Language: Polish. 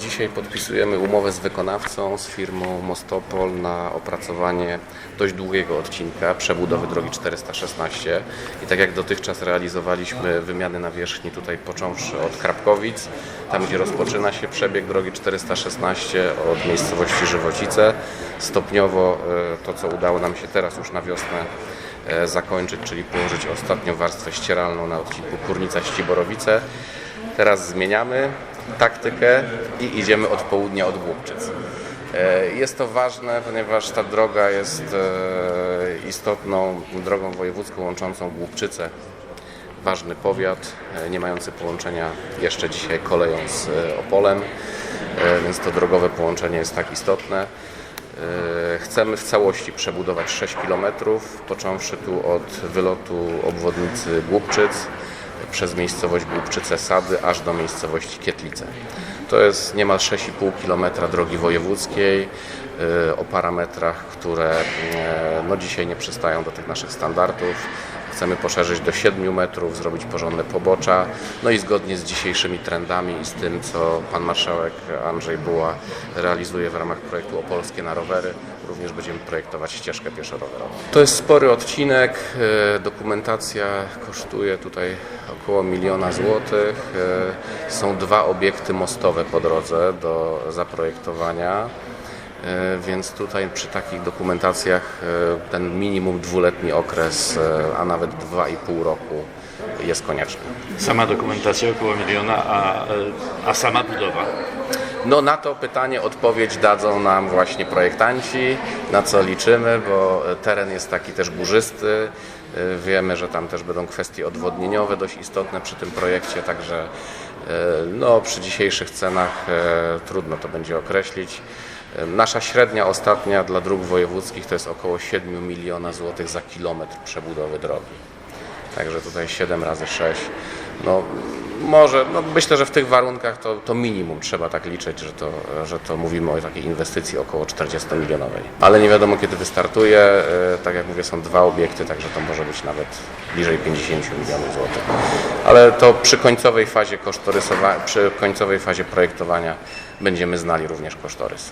Dzisiaj podpisujemy umowę z wykonawcą, z firmą Mostopol na opracowanie dość długiego odcinka przebudowy drogi 416. I tak jak dotychczas realizowaliśmy wymiany nawierzchni tutaj począwszy od Krapkowic, tam gdzie rozpoczyna się przebieg drogi 416 od miejscowości Żywocice, stopniowo e, to co udało nam się teraz już na wiosnę e, zakończyć, czyli położyć ostatnią warstwę ścieralną na odcinku Kurnica-Ściborowice. Teraz zmieniamy taktykę i idziemy od południa od Głubczyc. E, Jest to ważne, ponieważ ta droga jest e, istotną drogą wojewódzką łączącą Głubczyce, ważny powiat, e, nie mający połączenia jeszcze dzisiaj koleją z Opolem, więc to drogowe połączenie jest tak istotne. Chcemy w całości przebudować 6 km, począwszy tu od wylotu obwodnicy Głubczyc, przez miejscowość Głubczyce Sady aż do miejscowości Kietlice. To jest niemal 6,5 km drogi wojewódzkiej y, o parametrach, które y, no, dzisiaj nie przystają do tych naszych standardów. Chcemy poszerzyć do 7 metrów, zrobić porządne pobocza, no i zgodnie z dzisiejszymi trendami i z tym, co pan marszałek Andrzej Buła realizuje w ramach projektu Opolskie na rowery, również będziemy projektować ścieżkę pieszo-rowerową. To jest spory odcinek, e, dokumentacja kosztuje tutaj około miliona złotych. Są dwa obiekty mostowe po drodze do zaprojektowania. E, Więc tutaj przy takich dokumentacjach e, ten minimum dwuletni okres, e, a nawet dwa i pół roku jest konieczny. Sama dokumentacja około miliona, a, a sama budowa. No na to pytanie odpowiedź dadzą nam właśnie projektanci, na co liczymy, bo teren jest taki też górzysty. Y, Wiemy, że tam też będą kwestie odwodnieniowe dość istotne przy tym projekcie, także y, no, przy dzisiejszych cenach trudno to będzie określić. Nasza średnia ostatnia dla dróg wojewódzkich to jest około 7 miliona złotych za kilometr przebudowy drogi. Także tutaj 7 razy 6. No może, no myślę, że w tych warunkach to, to minimum trzeba tak liczyć, że to, że to mówimy o takiej inwestycji około 40 milionowej. Ale nie wiadomo kiedy wystartuje. E, Tak jak mówię, są dwa obiekty, także to może być nawet bliżej 50 milionów złotych. Ale to przy końcowej fazie kosztorysowania, przy końcowej fazie projektowania będziemy znali również kosztorys.